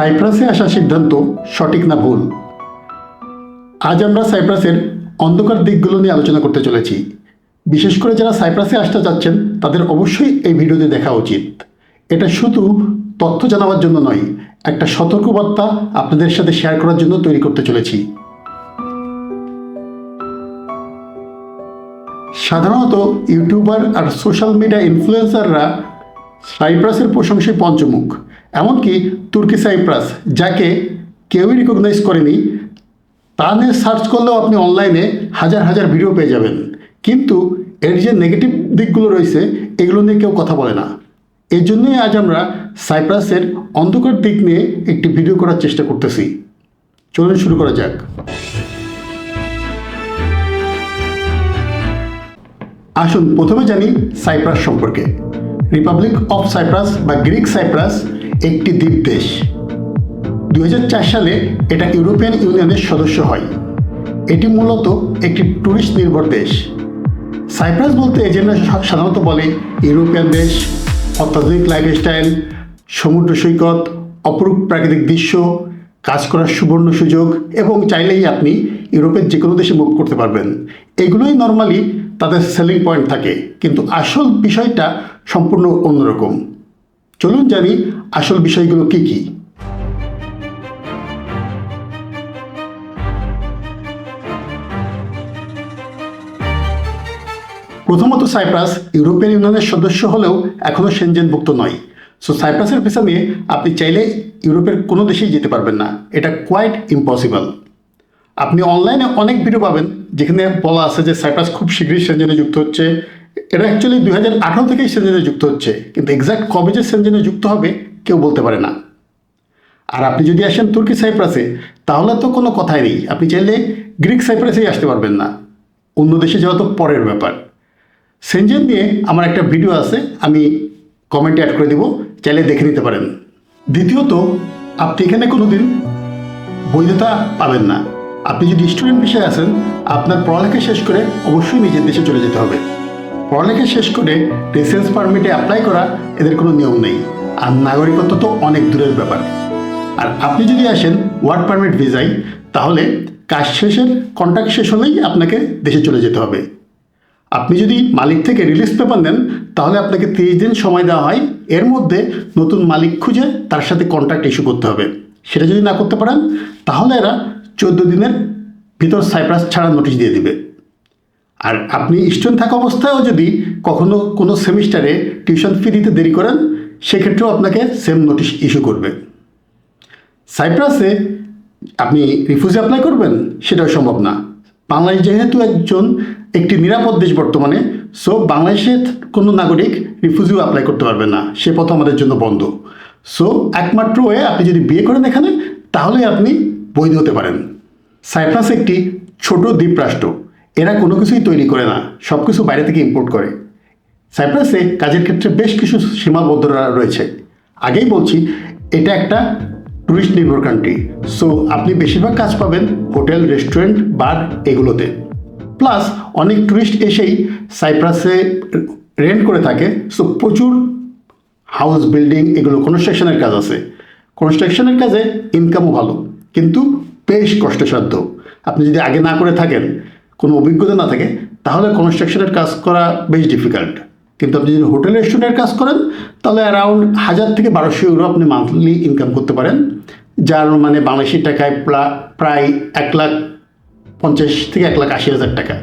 সাইপ্রাসে আসার সিদ্ধান্ত সঠিক না ভুল? আজ আমরা সাইপ্রাসের অন্ধকার দিকগুলো নিয়ে আলোচনা করতে চলেছি। বিশেষ করে যারা সাইপ্রাসে আসতে চাচ্ছেন তাদের অবশ্যই এই ভিডিওতে দেখা উচিত। এটা শুধু তথ্য জানাবার জন্য নয়, একটা সতর্কবার্তা আপনাদের সাথে শেয়ার করার জন্য তৈরি করতে চলেছি। সাধারণত ইউটিউবার আর সোশ্যাল মিডিয়া ইনফ্লুয়েন্সাররা সাইপ্রাসের প্রশংসায় পঞ্চমুখ। এমনকি তুর্কি সাইপ্রাস, যাকে কেউই রিকগনাইজ করেনি তা নিয়ে সার্চ করলেও আপনি অনলাইনে হাজার হাজার ভিডিও পেয়ে যাবেন। কিন্তু এর যে নেগেটিভ দিকগুলো রয়েছে, এগুলো নিয়ে কেউ কথা বলে না। এই জন্যই আজ আমরা সাইপ্রাসের অন্ধকার দিক নিয়ে একটি ভিডিও করার চেষ্টা করতেছি। চলুন শুরু করা যাক। আসুন প্রথমে জানি সাইপ্রাস সম্পর্কে। রিপাবলিক অফ সাইপ্রাস বা গ্রিক সাইপ্রাস একটি দ্বীপ দেশ দু হাজার চার সালে এটা ইউরোপিয়ান ইউনিয়নের সদস্য হয়। এটি মূলত একটি ট্যুরিস্ট নির্ভর দেশ। সাইপ্রাস বলতে এজেন্টরা সাধারণত বলে ইউরোপিয়ান দেশ, অত্যাধুনিক লাইফস্টাইল, সমুদ্র সৈকত, অপরূপ প্রাকৃতিক দৃশ্য, কাজ করার সুবর্ণ সুযোগ এবং চাইলেই আপনি ইউরোপের যে কোনো দেশে মুভ করতে পারবেন। এগুলোই নর্মালি তাদের সেলিং পয়েন্ট থাকে। কিন্তু আসল বিষয়টা সম্পূর্ণ অন্যরকম। চলুন জানি আসল বিষয়গুলো কী কি। প্রথমত সাইপ্রাস ইউরোপিয়ান ইউনিয়নের সদস্য হলেও এখনও সেনজেনভুক্ত নয়। সো সাইপ্রাসের ভিসা নিয়ে আপনি চাইলে ইউরোপের কোনো দেশেই যেতে পারবেন না। এটা কোয়াইট ইম্পসিবল আপনি অনলাইনে অনেক ভিডিও পাবেন, যেখানে বলা আছে যে সাইপ্রাস খুব শীঘ্রই সেনজেনে যুক্ত হচ্ছে। এটা অ্যাকচুয়ালি দুই হাজার আঠারো থেকেই সেনজেনে যুক্ত হচ্ছে, কিন্তু এক্স্যাক্ট কবে যে সেনজেনে যুক্ত হবে কেউ বলতে পারে না। আর আপনি যদি আসেন তুর্কি সাইপ্রাসে, তাহলে তো কোনো কথাই নেই। আপনি চাইলে গ্রিক সাইপ্রাসেই আসতে পারবেন না। অন্য দেশে যাওয়া তো পরের ব্যাপার। সেনজেন নিয়ে আমার একটা ভিডিও আছে, আমি কমেন্টে অ্যাড করে দেবো, চাইলে দেখে নিতে পারেন। দ্বিতীয়ত, আপনি এখানে কোনো দিন বৈধতা পাবেন না। আপনি যদি স্টুডেন্ট বিষয়ে আসেন, আপনার পড়ালেখা শেষ করে অবশ্যই নিজের দেশে চলে যেতে হবে। পড়ালেখা শেষ করে রেসিডেন্স পারমিটে অ্যাপ্লাই করা এদের কোনো নিয়ম নেই। আর নাগরিকত্ব তো অনেক দূরের ব্যাপার। আর আপনি যদি আসেন ওয়ার্ক পারমিট ভিসাই তাহলে কাজ শেষের কন্ট্রাক্ট শেষ হলেই আপনাকে দেশে চলে যেতে হবে। আপনি যদি মালিক থেকে রিলিজ পেপার নেন, তাহলে আপনাকে তিরিশ দিন সময় দেওয়া হয়। এর মধ্যে নতুন মালিক খুঁজে তার সাথে কন্ট্রাক্ট ইস্যু করতে হবে। সেটা যদি না করতে পারেন, তাহলে এরা চোদ্দ দিনের ভিতর সাইপ্রাস ছাড়া নোটিশ দিয়ে দিবে। আর আপনি স্টুডেন্ট থাকা অবস্থায়ও যদি কখনো কোনো সেমিস্টারে টিউশন ফি দিতে দেরি করেন, সেক্ষেত্রেও আপনাকে সেম নোটিশ ইস্যু করবে। সাইপ্রাসে আপনি রিফিউজি অ্যাপ্লাই করবেন, সেটাও সম্ভব না। বাংলাদেশ যেহেতু একজন, একটি নিরাপদ দেশ বর্তমানে সো বাংলাদেশের কোনো নাগরিক রিফিউজিও অ্যাপ্লাই করতে পারবে না। সে পথ আমাদের জন্য বন্ধ। সো একমাত্র ওয়ে আপনি যদি বিয়ে করেন এখানে তাহলে আপনি বৈধ হতে পারেন। সাইপ্রাস একটি ছোট দ্বীপ রাষ্ট্র এরা কোনো কিছুই তৈরি করে না সব কিছু বাইরে থেকে ইম্পোর্ট করে। সাইপ্রাসে কাজের ক্ষেত্রে বেশ কিছু সীমাবদ্ধতা রয়েছে। আগেই বলছি, এটা একটা ট্যুরিস্ট নির্ভর কান্ট্রি সো আপনি বেশিরভাগ কাজ পাবেন হোটেল রেস্টুরেন্ট বার এগুলোতে। প্লাস অনেক ট্যুরিস্ট এসেই সাইপ্রাসে রেন্ট করে থাকে সো প্রচুর হাউস বিল্ডিং এগুলো কনস্ট্রাকশনের কাজ আছে। কনস্ট্রাকশনের কাজে ইনকামও ভালো, কিন্তু বেশ কষ্টসাধ্য। আপনি যদি আগে না করে থাকেন কোনো অভিজ্ঞতা না থাকে, তাহলে কনস্ট্রাকশনের কাজ করা বেশ ডিফিকাল্ট কিন্তু আপনি যদি হোটেল রেস্টুরেন্টের কাজ করেন, তাহলে অ্যারাউন্ড হাজার থেকে বারোশো ইউরো আপনি মান্থলি ইনকাম করতে পারেন, যার মানে বাংলাদেশি টাকায় প্রায় এক লাখ পঞ্চাশ থেকে এক লাখ আশি হাজার টাকা।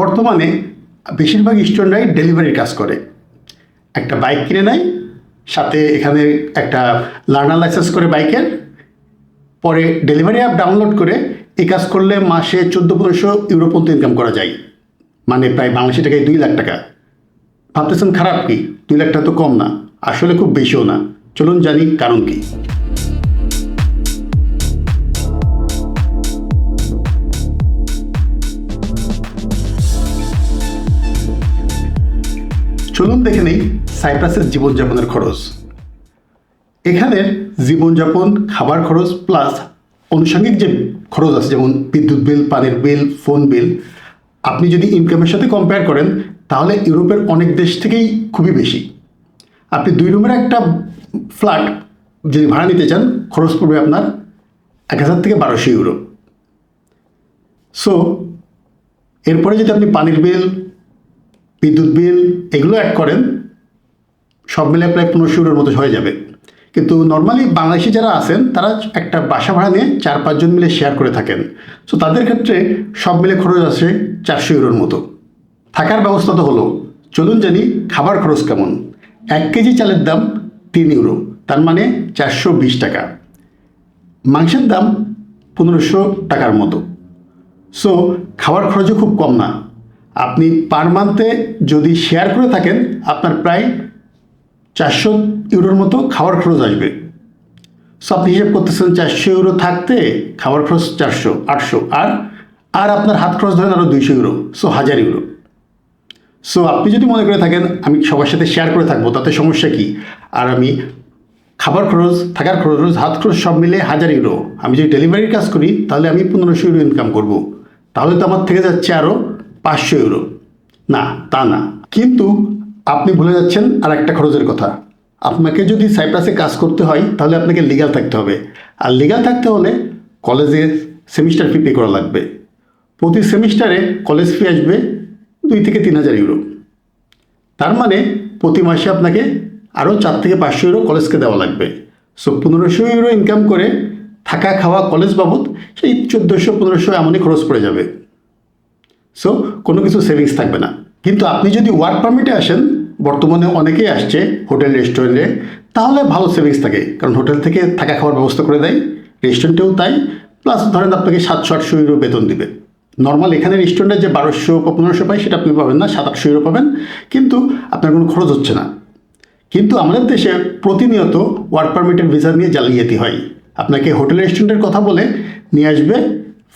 বর্তমানে বেশিরভাগ স্টুডেন্টরাই ডেলিভারির কাজ করে। একটা বাইক কিনে নেয়, সাথে এখানে একটা লার্নার লাইসেন্স করে বাইকের পরে ডেলিভারি অ্যাপ ডাউনলোড করে এই কাজ করলে মাসে চোদ্দ পনেরোশো ইউরো পর্যন্ত ইনকাম করা যায়। মানে প্রায় বাংলাদেশি টাকায় দুই লাখ টাকা। ভাবতেছেন খারাপ কি? দুই লাখ টাকা তো কম না। আসলে খুব বেশিও না। চলুন জানি কারণ কি। চলুন দেখে নেই সাইপ্রাসের জীবনযাপনের খরচ। এখানের জীবনযাপন, খাবার খরচ প্লাস আনুষঙ্গিক যে খরচ আছে, যেমন বিদ্যুৎ বিল, পানির বিল ফোন বিল আপনি যদি ইনকামের সাথে কম্পেয়ার করেন, তাহলে ইউরোপের অনেক দেশ থেকেই খুবই বেশি। আপনি দুই রুমের একটা ফ্ল্যাট যদি ভাড়া নিতে চান, খরচ পড়বে আপনার এক হাজার থেকে বারোশো ইউরো। সো এরপরে যদি আপনি পানির বিল বিদ্যুৎ বিল এগুলো অ্যাড করেন, সব মিলে প্রায় পনেরোশো ইউরোর মতো হয়ে যাবে। কিন্তু নর্মালি বাংলাদেশি যারা আছেন, তারা একটা বাসা ভাড়া নিয়ে চার পাঁচজন মিলে শেয়ার করে থাকেন। সো তাদের ক্ষেত্রে সব মিলে খরচ আসে চারশো ইউরোর মতো। থাকার ব্যবস্থা তো হলো, চলুন জানি খাবার খরচ কেমন। এক কেজি চালের দাম তিন ইউরো, তার মানে চারশো বিশ টাকা। মাংসের দাম পনেরোশো টাকার মতো। সো খাবার খরচও খুব কম না। আপনি পার মান্থে যদি শেয়ার করে থাকেন, আপনার প্রায় চারশো ইউরোর মতো খাওয়ার খরচ আসবে। সো আপনি হিসেব করতেছেন চারশো ইউরো থাকতে খাবার খরচ চারশো, আটশো, আর আর আপনার হাত খরচ ধরেন আরও দুইশো ইউরো সো হাজার ইউরো। সো আপনি যদি মনে করে থাকেন, আমি সবার সাথে শেয়ার করে থাকব, তাতে সমস্যা কি? আর আমি খাবার খরচ, থাকার খরচ, হাত খরচ সব মিলে হাজার ইউরো। আমি যদি ডেলিভারির কাজ করি, তাহলে আমি পনেরোশো ইউরো ইনকাম করব। তাহলে তো আমার থেকে যাচ্ছে আরও পাঁচশো ইউরো। না, তা না। কিন্তু আপনি ভুলে যাচ্ছেন আর একটা খরচের কথা। আপনাকে যদি সাইপ্রাসে কাজ করতে হয়, তাহলে আপনাকে লিগাল থাকতে হবে। আর লিগাল থাকতে হলে কলেজে সেমিস্টার ফি পে করা লাগবে। প্রতি সেমিস্টারে কলেজ ফি আসবে দুই থেকে তিন হাজার ইউরো। তার মানে প্রতি মাসে আপনাকে আরও চার থেকে পাঁচশো ইউরো কলেজকে দেওয়া লাগবে। সো পনেরোশো ইউরো ইনকাম করে থাকা খাওয়া কলেজ বাবদ সেই চোদ্দোশো পনেরোশো এমনই খরচ পড়ে যাবে। সো কোনো কিছু সেভিংস থাকবে না। কিন্তু আপনি যদি ওয়ার্ক পারমিটে আসেন, বর্তমানে অনেকেই আসছে হোটেল রেস্টুরেন্টে তাহলে ভালো সেভিংস থাকে। কারণ হোটেল থেকে থাকা খাওয়ার ব্যবস্থা করে দেয় রেস্টুরেন্টেও তাই। প্লাস ধরেন আপনাকে সাতশো আটশো ইউরো বেতন দিবে। নর্মাল এখানে রেস্টুরেন্টে যে বারোশো বা পনেরোশো পাই সেটা আপনি পাবেন না, সাত আটশো ইউরো পাবেন। কিন্তু আপনার কোনো খরচ হচ্ছে না। কিন্তু আমাদের দেশে প্রতিনিয়ত ওয়ার্ক পারমিটের ভিসা নিয়ে জালিয়াতি হয়। আপনাকে হোটেল রেস্টুরেন্টের কথা বলে নিয়ে আসবে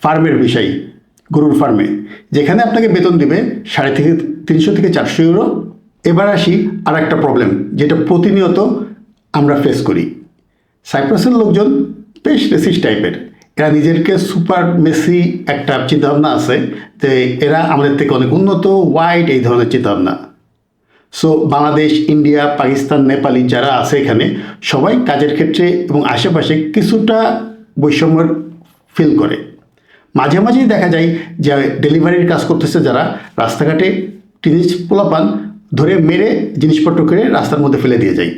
ফার্মের বিষয়। গরুর ফার্মে যেখানে আপনাকে বেতন দিবে সাড়ে থেকে তিনশো থেকে চারশো ইউরো এবার আসি আর একটা প্রবলেম যেটা প্রতিনিয়ত আমরা ফেস করি। সাইপ্রাসের লোকজন বেশ রেসিস টাইপের এরা নিজেরকে সুপার মেসি একটা চিন্তাভাবনা আছে যে এরা আমাদের থেকে অনেক উন্নত ওয়াইড এই ধরনের চিন্তাভাবনা। সো বাংলাদেশ ইন্ডিয়া পাকিস্তান নেপালি যারা আছে এখানে, সবাই কাজের ক্ষেত্রে এবং আশেপাশে কিছুটা বৈষম্যের ফিল করে। মাঝে মাঝেই দেখা যায় যে ডেলিভারির কাজ করতেছে যারা, রাস্তাঘাটে টিনিস পোলাপান ধরে মেরে জিনিসপত্র করে রাস্তার মধ্যে ফেলে দিয়ে যায়।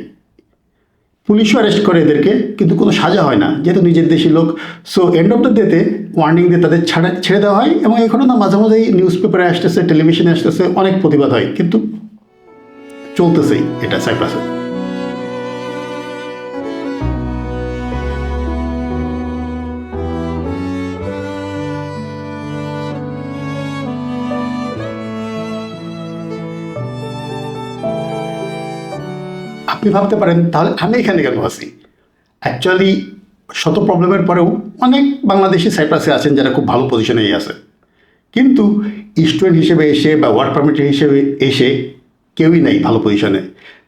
পুলিশও অ্যারেস্ট করে এদেরকে, কিন্তু কোনো সাজা হয় না। যেহেতু নিজের দেশি লোক সো এন্ড অফ দ্য ডেতে ওয়ার্নিং দিয়ে তাদের ছাড়া, ছেড়ে দেওয়া হয় এবং এই ঘটনা মাঝে মাঝেই নিউজ পেপারে আসতেছে টেলিভিশনে আসতেছে, অনেক প্রতিবাদ হয়। কিন্তু চলতেছেই এটা সাইপ্রাসে আপনি ভাবতে পারেন, তাহলে আমি এখানে কেন আছি? অ্যাকচুয়ালি শত প্রবলেমের পরেও অনেক বাংলাদেশি সাইপ্রাসে আছেন যারা খুব ভালো পজিশনেই আছে। কিন্তু স্টুডেন্ট হিসেবে এসে বা ওয়ার্ক পারমিট হিসেবে এসে কেউই নেই ভালো পজিশনে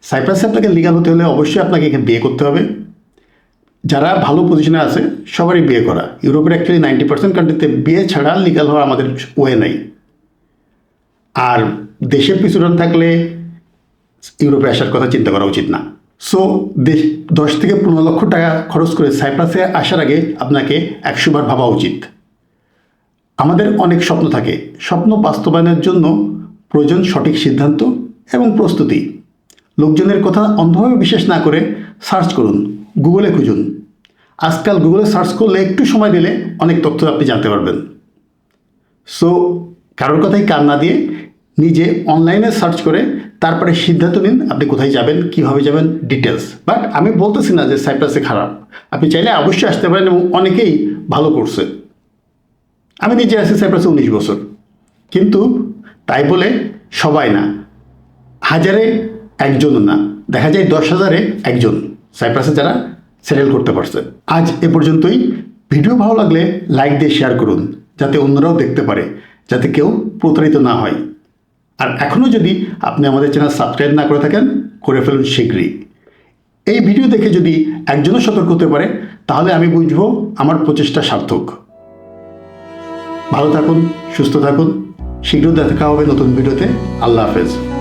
সাইপ্রাসে আপনাকে লিগাল হতে হলে অবশ্যই আপনাকে এখানে বিয়ে করতে হবে। যারা ভালো পজিশনে আছে, সবারই বিয়ে করা। ইউরোপের অ্যাকচুয়ালি নাইনটি পার্সেন্ট কান্ট্রিতে বিয়ে ছাড়া লিগাল হওয়া আমাদের ওয়ে নেই। আর দেশের পিছনে থাকলে ইউরোপে আসার কথা চিন্তা করা উচিত না। সো দেশ দশ থেকে পনেরো লক্ষ টাকা খরচ করে সাইপ্রাসে আসার আগে আপনাকে একশোবার ভাবা উচিত। আমাদের অনেক স্বপ্ন থাকে। স্বপ্ন বাস্তবায়নের জন্য প্রয়োজন সঠিক সিদ্ধান্ত এবং প্রস্তুতি। লোকজনের কথা অন্ধভাবে বিশ্বাস না করে সার্চ করুন, গুগলে খুঁজুন। আজকাল গুগলে সার্চ করলে একটু সময় দিলে অনেক তথ্য আপনি জানতে পারবেন। সো কারোর কথাই কান না দিয়ে নিজে অনলাইনে সার্চ করে তারপরে সিদ্ধান্ত নিন আপনি কোথায় যাবেন, কীভাবে যাবেন ডিটেলস বাট আমি বলতেছি না যে সাইপ্রাসে খারাপ। আপনি চাইলে অবশ্যই আসতে পারেন এবং অনেকেই ভালো করছে। আমি নিজে আছি সাইপ্রাসে উনিশ বছর। কিন্তু তাই বলে সবাই না। হাজারে একজনও না। দেখা যায় দশ হাজারে একজন সাইপ্রাসে যারা সেটেল করতে পারছে। আজ এ পর্যন্তই। ভিডিও ভালো লাগলে লাইক দিয়ে শেয়ার করুন, যাতে অন্যরাও দেখতে পারে, যাতে কেউ প্রতারিত না হয়। আর এখনও যদি আপনি আমাদের চ্যানেল সাবস্ক্রাইব না করে থাকেন, করে ফেলুন শীঘ্রই। এই ভিডিও দেখে যদি একজনও সতর্ক হতে পারে, তাহলে আমি বুঝব আমার প্রচেষ্টা সার্থক। ভালো থাকুন, সুস্থ থাকুন শীঘ্র দেখা হবে নতুন ভিডিওতে। আল্লাহ হাফেজ।